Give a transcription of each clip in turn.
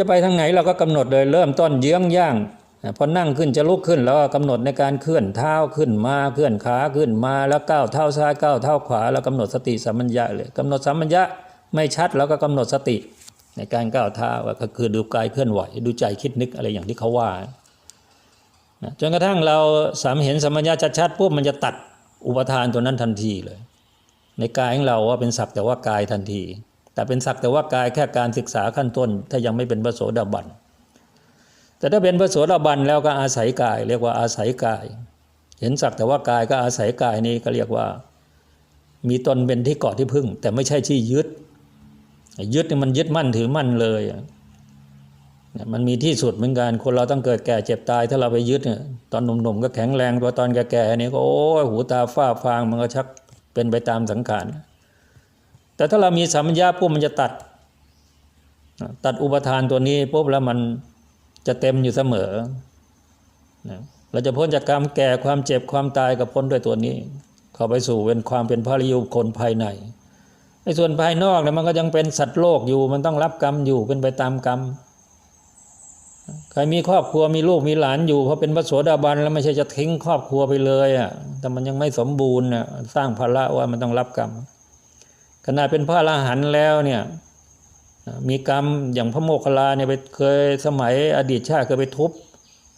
จะไปทางไหนเราก็กำหนดเลยเริ่มต้นเยื้องย่างพอนั่งขึ้นจะลุกขึ้นแล้วก็กำหนดในการเคลื่อนเท้าขึ้นมาเคลื่อนขาขึ้นมาแล้วก้าวเท้าซ้ายก้าวเท้าขวาแล้วกำหนดสติสัมปัญญะเลยกำหนดสัมปัญญะไม่ชัดแล้วก็กำหนดสติ ในการก้าวเท้าก็คือดูกายเคลื่อนไหวดูใจคิดนึกอะไรอย่างที่เขาว่าจนกระทั่งเราสามเห็นสัมปัญญะชัดๆปุ๊บมันจะตัดอุปทานตัวนั้นทันทีเลย ในกายของเราว่าเป็นสักแต่ว่ากายทันที แต่เป็นสักแต่ว่ากายแค่การศึกษาขั้นต้น ถ้ายังไม่เป็นพระโสดาบัน แต่ถ้าเป็นพระโสดาบันแล้วก็อาศัยกาย เรียกว่าอาศัยกาย เห็นสักแต่ว่ากายก็อาศัยกายนี้ก็เรียกว่า มีตนเป็นที่เกาะที่พึ่ง แต่ไม่ใช่ที่ยึด ยึดนี่มันยึดมั่นถือมั่นเลยเนี่ยมันมีที่สุดเหมือนกันคนเราต้องเกิดแก่เจ็บตาย ถ้าเราไปยึดเนี่ยตอนหนุ่มๆก็แข็งแรงพอตอนแก่ๆเนี่ยก็โอ้หูตาฝ้าฟางมันก็ชักเป็นไปตามสังขาร แต่ถ้าเรามีสัมมัญญาปุ๊บมันจะตัด ตัดอุปทานตัวนี้ปุ๊บแล้วมันจะเต็มอยู่เสมอนะเราจะพ้นจากความแก่ความเจ็บความตายกับพ้นด้วยตัวนี้ เข้าไปสู่เป็นความเป็นพระริยุคนภายในไอ้ส่วนภายนอกเนี่ยมันก็ยังเป็นสัตว์โลกอยู่ มันต้องรับกรรมอยู่เป็นไปตามกรรมใครมีครอบครัวมีลูกมีหลานอยู่เพราะเป็นพระโสดาบันแล้วไม่ใช่จะทิ้งครอบครัวไปเลยอะแต่มันยังไม่สมบูรณ์น่ะสร้างภาระว่ามันต้องรับกรรม ณะเป็นพระอรหันต์แล้วเนี่ยมีกรรมอย่างพระโมคคัลลาเนี่ยไปเคยสมัยอดีตชาติเคยไปทุบ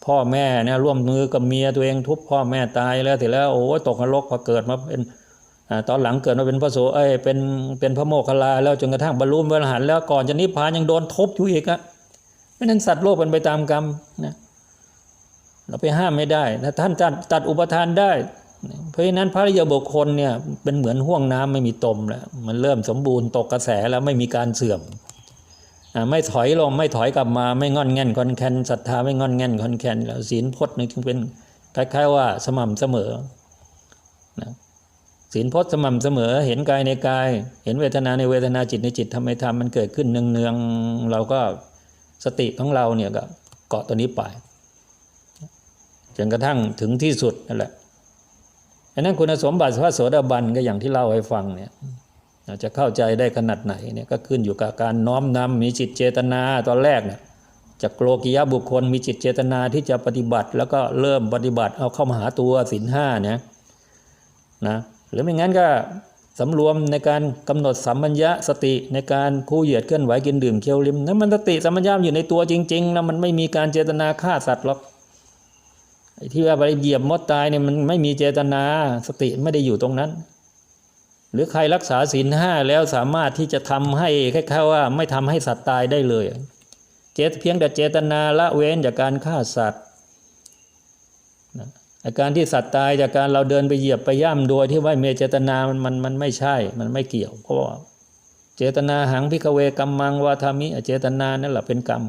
พ่อแม่เนี่ยร่วมมือกับเมียตัวเองทุบพ่อแม่ตายแล้วเสร็จแล้วโอ้ตกนรกพอเกิดมาเป็นตอนหลังเกิดมาเป็นพระโสเอ้ยเป็นเป็นพระโมคคัลลาแล้วจนกระทั่งบรรลุพระอรหันต์แล้วก่อนจะนิพพานยังโดนทุบอยู่อีกอะเพราะนั้นสัตว์โลกเป็นไปตามกรรมนะเราไปห้ามไม่ได้ถ้าท่านตัดตัดอุปทานได้ เพราะฉะนั้นพระริยบุคคลเนี่ยเป็นเหมือนห่วงน้ำไม่มีตมแล้วมันเริ่มสมบูรณ์ตกกระแสแล้วไม่มีการเสื่อมไม่ถอยลงไม่ถอยกลับมาไม่งอนแง่นคอนแคนศรัทธาไม่งอนแง่นคอนแคนแล้วศีลพจน์นี่จึงเป็นคล้ายๆว่าสม่ำเสมอนะศีลพจน์สม่ำเสมอ เห็นกายในกาย เห็นเวทนาในเวทนาจิตในจิตทำไมทำมันเกิดขึ้นเนืองๆเราก็สติของเราเนี่ยก็เกาะตัวนี้ไปจนกระทั่งถึงที่สุดนั่นแหละ อันนั้นคุณสมบัติพระโสดาบันก็อย่างที่เล่าให้ฟังเนี่ยจะเข้าใจได้ขนาดไหนเนี่ยก็ขึ้นอยู่กับการน้อมนำมีจิตเจตนาตอนแรกเนี่ยจากโลกิยะบุคคลมีจิตเจตนาที่จะปฏิบัติ แล้วก็เริ่มปฏิบัติเอาเข้ามาหาตัวศีลห้าเนี่ยนะหรือไม่งั้นก็สำรวมในการกำหนดสัมปัญญะสติในการคู่เหยียดเคลื่อนไหวกินดื่มเคี้ยวลิ้มนั้นมันสติสัมปัญญะอยู่ในตัวจริงๆนะมันไม่มีการเจตนาฆ่าสัตว์หรอก ที่ว่าไปเหยียบมดตายเนี่ยมันไม่มีเจตนาสติไม่ได้อยู่ตรงนั้น หรือใครรักษาศีลห้าแล้วสามารถที่จะทำให้คล้ายๆว่าไม่ทำให้สัตว์ตายได้เลย เจตเพียงแต่เจตนาละเว้นจากการฆ่าสัตว์นะอาการที่สัตว์ตายจากการเราเดินไปเหยียบไปย่ำโดยที่ว่าเมเจตนามันมันมันไม่ใช่ มันไม่เกี่ยวเพราะว่าเจตนาหังพิกเวกัมมังวาทามิเจตนานั่นแหละเป็นกรรม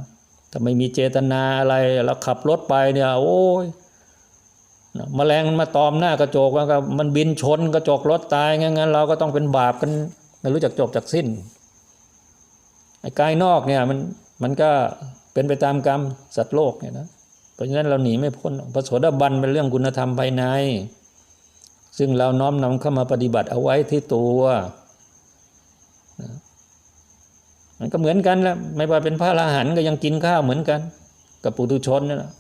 ถ้าไม่มีเจตนาอะไรเราขับรถไปเนี่ยโอ้ย นะแมลงมันมาตอมหน้ากระจกว่าก็มันบินชนกระจกรถตายงั้นเราก็ต้องเป็นบาปกันไม่รู้จักจบจากสิ้นไอ้กายนอกเนี่ยมันมันก็เป็นไปตามกรรมสัตว์โลกเนี่ยนะเพราะฉะนั้นเราหนีไม่พ้นพระโสดาบันเป็นเรื่องคุณธรรมภายใน ซึ่งเราน้อมนำเข้ามาปฏิบัติเอาไว้ที่ตัวนะมันก็เหมือนกันแหละไม่ว่าเป็นพระอรหันต์ก็ยังกินข้าวเหมือนกัน กับปุถุชนนั่นแหละ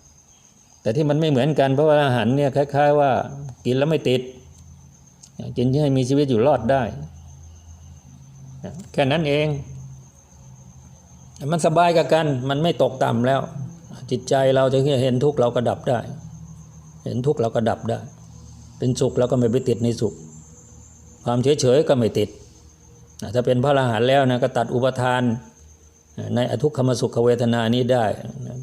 แต่ที่มันไม่เหมือนกันเพราะว่าอาหารเนี่ยคล้าย ๆ ว่ากินแล้วไม่ติดกินให้มีชีวิตอยู่รอดได้ แค่นั้นเอง มันสบายกับกันมันไม่ตกต่ำแล้ว จิตใจเราจะเห็นทุกข์เราก็ดับได้ เห็นทุกข์เราก็ดับได้ เป็นสุขเราก็ไม่ไปติดในสุข ความเฉยๆก็ไม่ติดถ้าเป็นพระอรหันต์แล้วนะก็ตัดอุปทานในอทุกขมสุขเวทนานี้ได้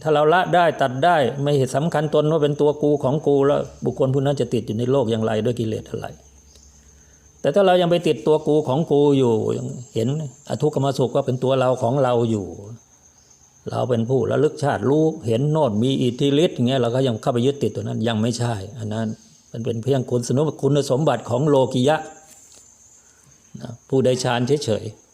ถ้าเราละได้ตัดได้ไม่เห็นสำคัญตนว่าเป็นตัวกูของกูแล้วบุคคลผู้นั้นจะติดอยู่ในโลกอย่างไรด้วยกิเลสอะไร แต่ถ้าเรายังไปติดตัวกูของกูอยู่ยังเห็นอทุกขมสุขก็เป็นตัวเราของเราอยู่ เราเป็นผู้ระลึกชาติรู้เห็นโนดมีอิทธิฤทธิ์อย่างเงี้ยเราก็ยังเข้าไปยึดติดตัวนั้นยังไม่ใช่ อันนั้นมันเป็นเพียงคุณสมบัติคุณสมบัติของโลกิยะนะผู้ได้ฌานเฉยๆ